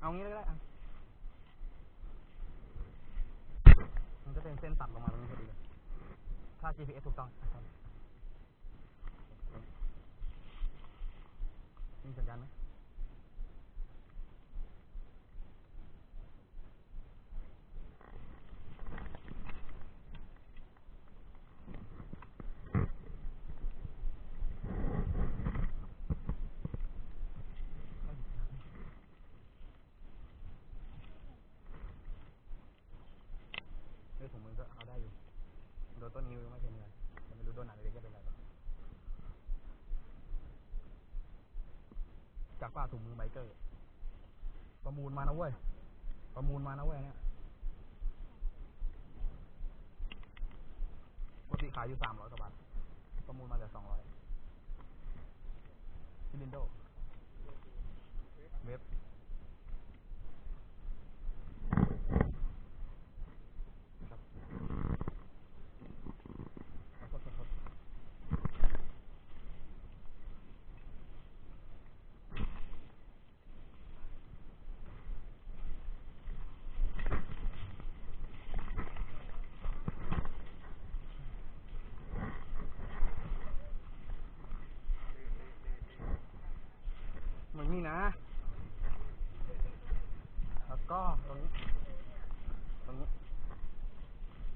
เอางี้เลยก็ได้อะมันจะเป็นเส้นตัดลงมาตรงนี้พอดีเลยถ้า GPS ถูกต้องนะครับมีสัญญาณไหม เรื่องถุงมือก็เอาได้อยู่ โดน ต้นนิ้วไม่เป็นไรแต่ไม่รู้โดนหนังเล็กจะเป็นไรหรจากป้าถุงมือไบเกอร์ประมูลมานะเว้ย ประมูลมานะเว้ยเนี่ยปกติขายอยู่สามร้อยกว่าบาท ประมูลมาเหลือสองร้อยซิลินโด เว็บขอโทษขอโทษเหมือนนี่นะ แล้วก็ตรงนี้ ตรงนี้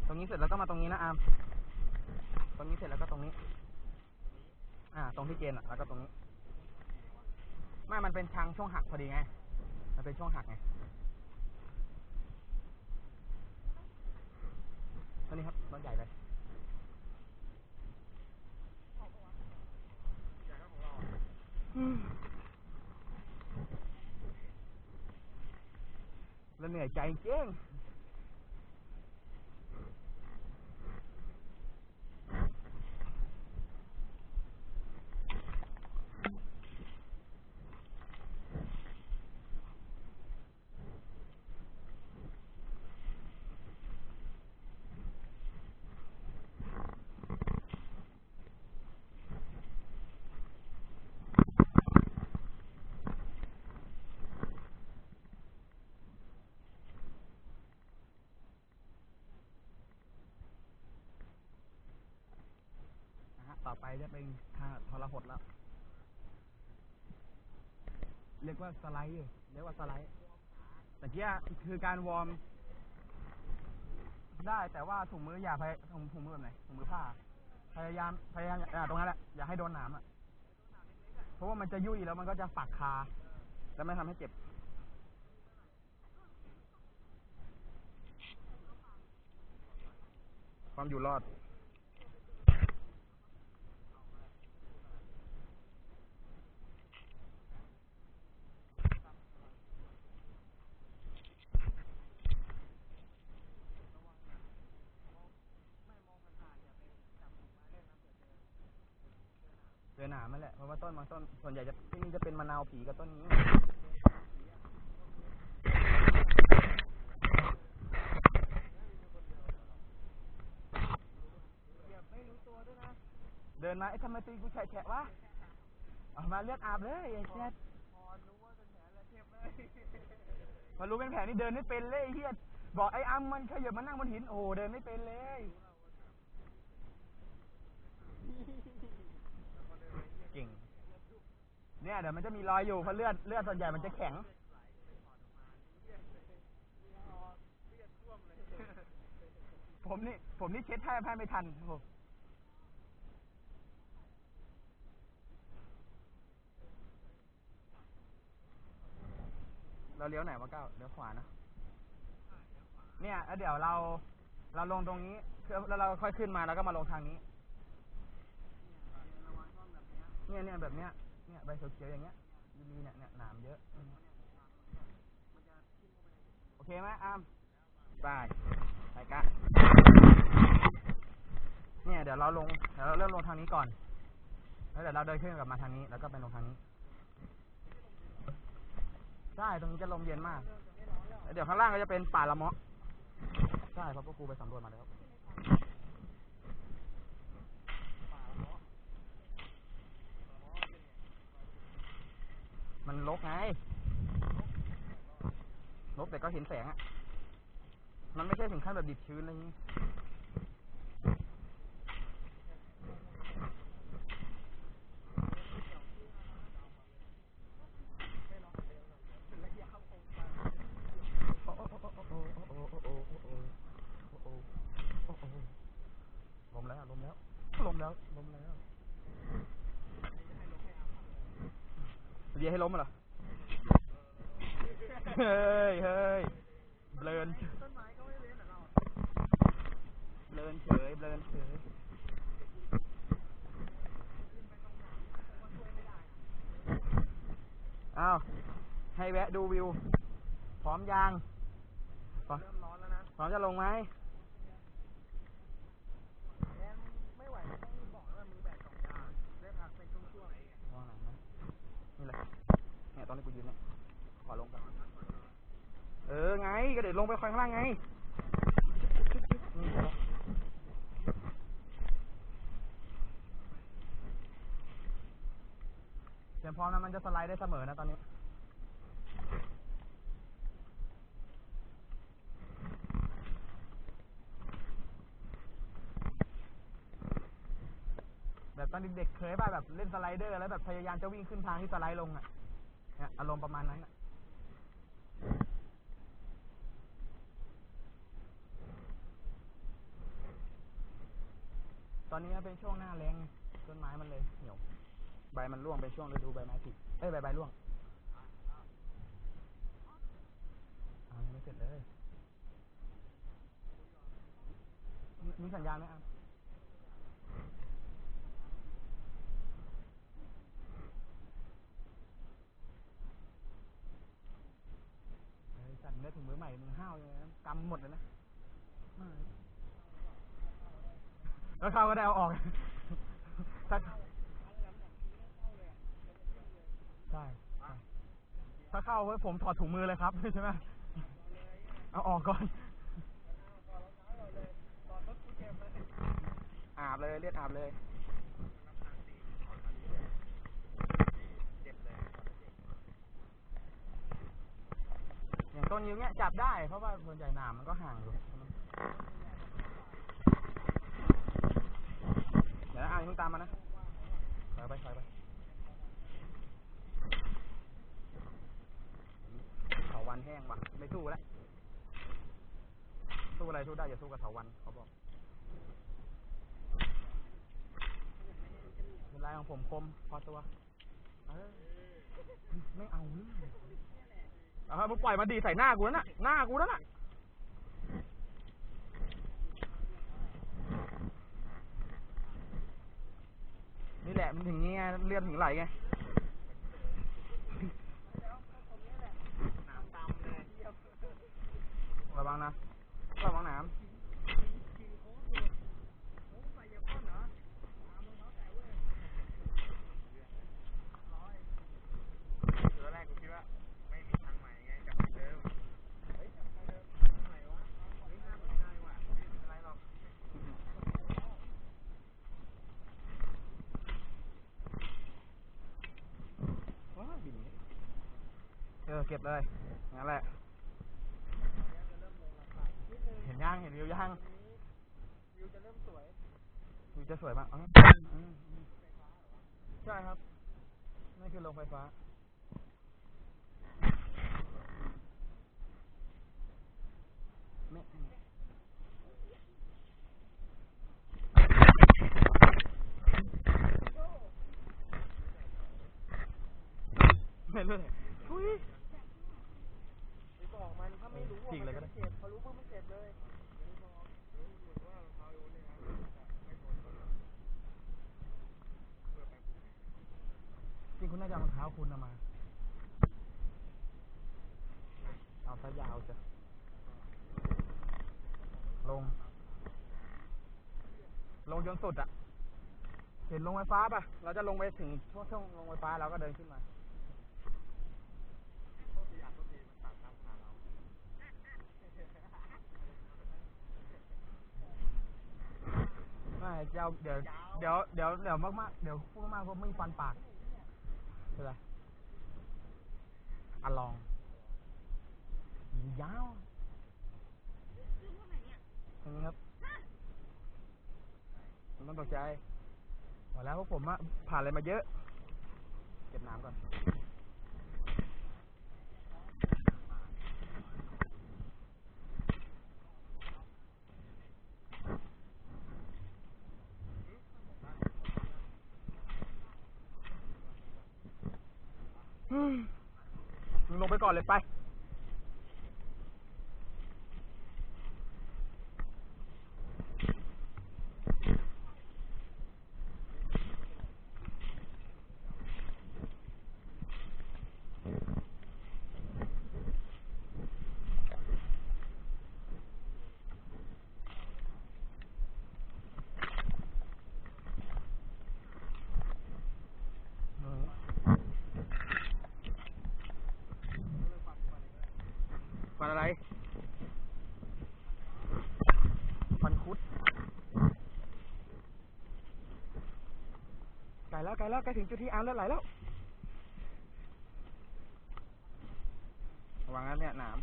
ตรงนี้ เสร็จแล้วก็มาตรงนี้นะอามตรงนี้เสร็จแล้วก็ตรงนี้ อ่า ตรงที่เกณฑ์อะ แล้วก็ตรงนี้ ไม่ มันเป็นทางช่วงหักพอดีไง มันเป็นช่วงหักไงอันนี้ครับรถใหญ่เลยแล้วเหนื่อยใจจริง นะฮะ ต่อไปจะเป็นทางทรหดแล้ว เรียกว่าสไลด์เรียกว่าสไลด์แต่เกี้คือการวอร์ม ได้แต่ว่าถุงมืออย่าพยถุงถุงมือแบบไหนถุงมือผ้า พยายามพยายามอ่าตรงนั้นแหละอย่าให้โดนหนามอะเพราะว่ามันจะยุ่ยแล้วมันก็จะฝักคา แล้วไม่ทำให้เจ็บความอยู่รอด หนามนั่นแหละ เพราะว่าต้นบางต้นส่วนใหญ่จะที่นี่จะเป็นมะนาวผีกับต้นนี้เดินมาไอ้ทำไมตีกูแฉะแฉะวะออกมาเลือดอาบเลยไอ้แจ๊ดพอรู้เป็นแผลนี่เดินไม่เป็นเลยไอ้เฮียบอกไอ้อ้ำมันขยับมานั่งบนหินโอ้เดินไม่เป็นเลย เก่ง เนี่ยเดี๋ยวมันจะมีรอยอยู่เพราะเลือดเลือดส่วนใหญ่มันจะแข็งผมนี่ผมนี่เช็ดแทบแทบไม่ทันโอ้เราเลี้ยวไหนวะก้าวเลี้ยวขวานะเนี่ยแล้วเดี๋ยวเรา เราลงตรงนี้แล้วเราค่อยขึ้นมาแล้วก็มาลงทางนี้ เนี่ยเนี่ยแบบเนี้ย เนี่ยใบเขียวๆอย่างเงี้ยมีเนี่ยเนี่ยหนามเยอะโอเคไหมอามไปไปกะเนี่ยเดี๋ยวเราลงเดี๋ยวเราเริ่มลงทางนี้ก่อน แล้วเดี๋ยวเราเดินขึ้นกลับมาทางนี้ แล้วก็ไปลงทางนี้ใช่ตรงนี้จะลมเย็นมากเดี๋ยวข้างล่างก็จะเป็นป่าละเมาะใช่เพราะพวกครูไปสำรวจมาแล้ว มันลกไงลบแต่ก็เห็นแสงอะมันไม่ใช่ถึงขั้นแบบดิบชื้นอะไรอย่างงี้ ให้ล้มเหรอ เฮ้ยเฮ้ยเบลนเบลนเฉยเบลนเฉยอ้าว ให้แวะดูวิว พร้อมยังพร้อมร้อนแล้วนะพร้อมจะลงไหมไม่ไหวต้องบอกว่ามึงแบกสองอย่างได้พักเป็นช่วงว่างไหนนะนี่เลยเนี่ย ตอนนี้กูยืนเนี่ยขอลงก่อนเออไง ก็เดี๋ยวลงไปคอยข้างล่างไงเสร็จแล้วเตรียมพร้อมนะมันจะสไลด์ได้เสมอนะตอนนี้แบบตอนเด็กๆเคยป่ะแบบเล่นสไลเดอร์แล้วแบบพยายามจะวิ่งขึ้นทางที่สไลด์ลงอะเนี่ย อารมณ์ประมาณนั้นอะตอนนี้เป็นช่วงหน้าแรงไงต้นไม้มันเลยเหี่ยว ใบมันร่วงเป็นช่วงฤดูใบไม้ผลิเอ้ยใบใบร่วงอ้าไม่เสร็จเลย มีสัญญาณไหมอะไอ้สัตว์ เนื้อถุงมือใหม่มึงห้าวเลยนะกำหมดเลยนะไม่แล้วเข้าก็ได้เอาออกถ้าใช่ใช่ถ้าเข้าเว้ยผมถอดถุงมือเลยครับใช่ไหมเอาออกก่อนอาบเลยเลือดอาบเลย อย่างต้นยิ้วเนี้ยจับได้ เพราะว่าส่วนใหญ่หนามมันก็ห่างอยู่เดี๋ยวนะอ่านคุณตามมานะถอยไปถอยไปเถาวันแห้งว่ะไม่สู้แล้วสู้อะไรสู้ได้อย่าสู้กับเถาวันเขาบอกเป็นลายของผมคมพอตัว เออ ไม่เอาเลย เอามึงปล่อยมาดีใส่หน้ากูแล้วน่ะ หน้ากูแล้วน่ะ นี่แหละมันถึงเงี้ยเลือดถึงไหลไงระวังนะระวังน้ำ ตอนแรกกูคิดว่าไม่มีทางใหม่ไงกลับไปเดิมเฮ้ยกลับไปเดิมทางไหนวะเฮ้ยน่าสนใจว่ะไม่เป็นไรหรอก ว้าวบินเนี่ย เออเก็บเลยงั้นแหละ เห็นยังเห็นวิวยังวิวจะเริ่มสวยวิวจะสวยมากอ๋ออืมอืมใช่ครับนี่คือโรงไฟฟ้า ไม่ไม่รู้เลยอุ้ย ไปบอกมันถ้าไม่รู้ จริงเลยก็ได้ มันเจ็บพอรู้ปุ๊บมันเจ็บเลยรู้ว่ารองเท้ารู้นี่นะไม่หมดก่อนนะเพื่อไปปลูก จริงคุณ น่าจะรองเท้าคุณเอามา เอาซะยาวจ้ะ ลง ลงจนสุดอะเห็นลงไฟฟ้าปะเราจะลงไปถึงช่วงช่วงลงไฟฟ้าเราก็เดินขึ้นมาไม่เจ้าเดี๋ยว เดี๋ยว เดี๋ยว เดี๋ยวมากๆ เดี๋ยวพูดมากๆเพราะไม่ฟันปาก เป็นไรอะลองยาวตรงนี้ครับผมต้องตกใจหมดแล้วพวกผมอะผ่านอะไรมาเยอะ เก็บน้ำก่อน อืมมึงลงไป ก่อนเลยไป อืมฟัน อะไรฟันคุดไกลแล้วไกลแล้วใกล้ถึงจุดที่อาร์มแล้วไหลแล้วระวังนะเนี่ยหนาม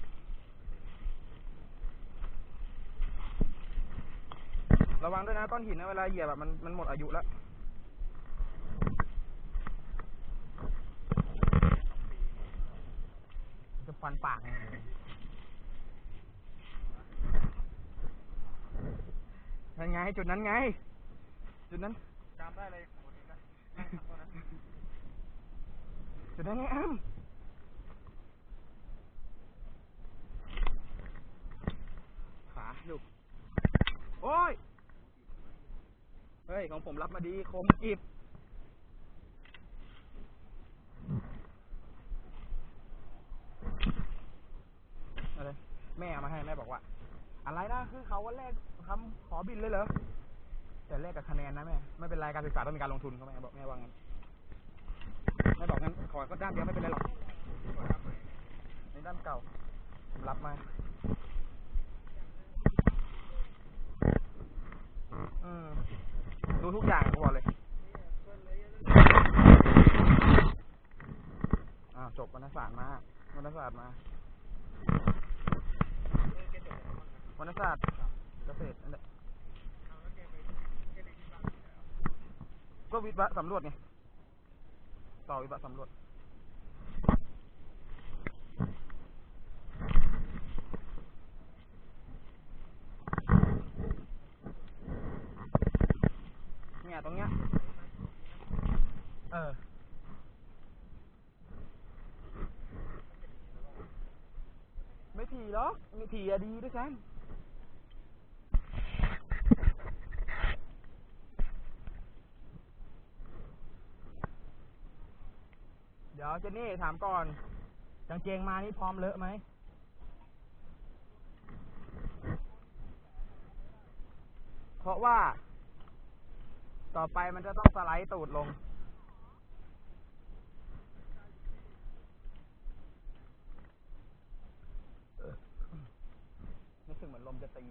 ระวังด้วยนะก้อนหินนะเวลาเหยียบแบบมันมันหมดอายุแล้วจะฟันปากไง นั่นไง จุดนั้นไง จุดนั้นจำได้เลยโอ้โหนะนั่งขับรถนะจุดนั้นไงอ้ำขาลูกโอ้ย เฮ้ย ของผมรับมาดี คมกริบอะไร แม่เอามาให้ แม่บอกว่า อะไรนะ คือเขาวันแรก ทำขอบินเลยเหรอแต่แลกกับคะแนนนะแม่ไม่เป็นไรการศึกษาต้องมีการลงทุนเขาแม่บอกแม่ว่างั้นแม่บอกงั้นขอก็ด้านเดียวไม่เป็นไรหรอกในด้านเก่ารับมาอืมดูทุกอย่างกูบอกเลยอ้าจบวรรณศาสตร์มาวรรณศาสตร์มาวรรณศาสตร์ กษตรนั่นแหละก็วิทย์วะสำรวจไงต่อวิทย์วะสำรวจเนี่ยตรงเนี้ย เออไม่ถี่หรอกไม่ถี่อะดีด้วยซ้ำ เดี๋ยวเจนนี่ถามก่อนกางเกงมานี่พร้อมเลอะไหมเพราะว่า ต่อไปมันจะต้องสไลด์ตูดลง รู้สึกเหมือนลมจะตี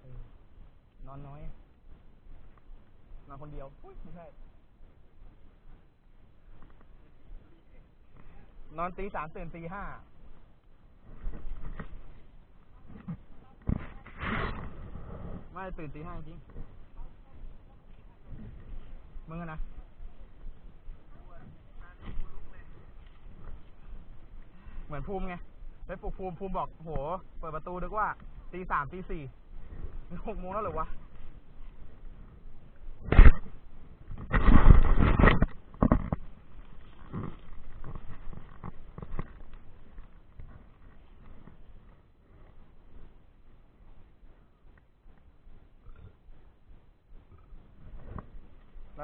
เออนอนน้อย นอนคนเดียว อุ้ยไม่ใช่ นอนตีสามตื่นตีห้าไม่ตื่นตีห้าจริง มึงอะนะเหมือนภูมิไงไปปลุกภูมิภูมิบอกโห เปิดประตูนึกว่าตีสามตีสี่หกโมงแล้วหรือวะ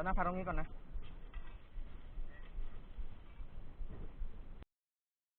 นั่งพักตรงนี้ก่อนนะ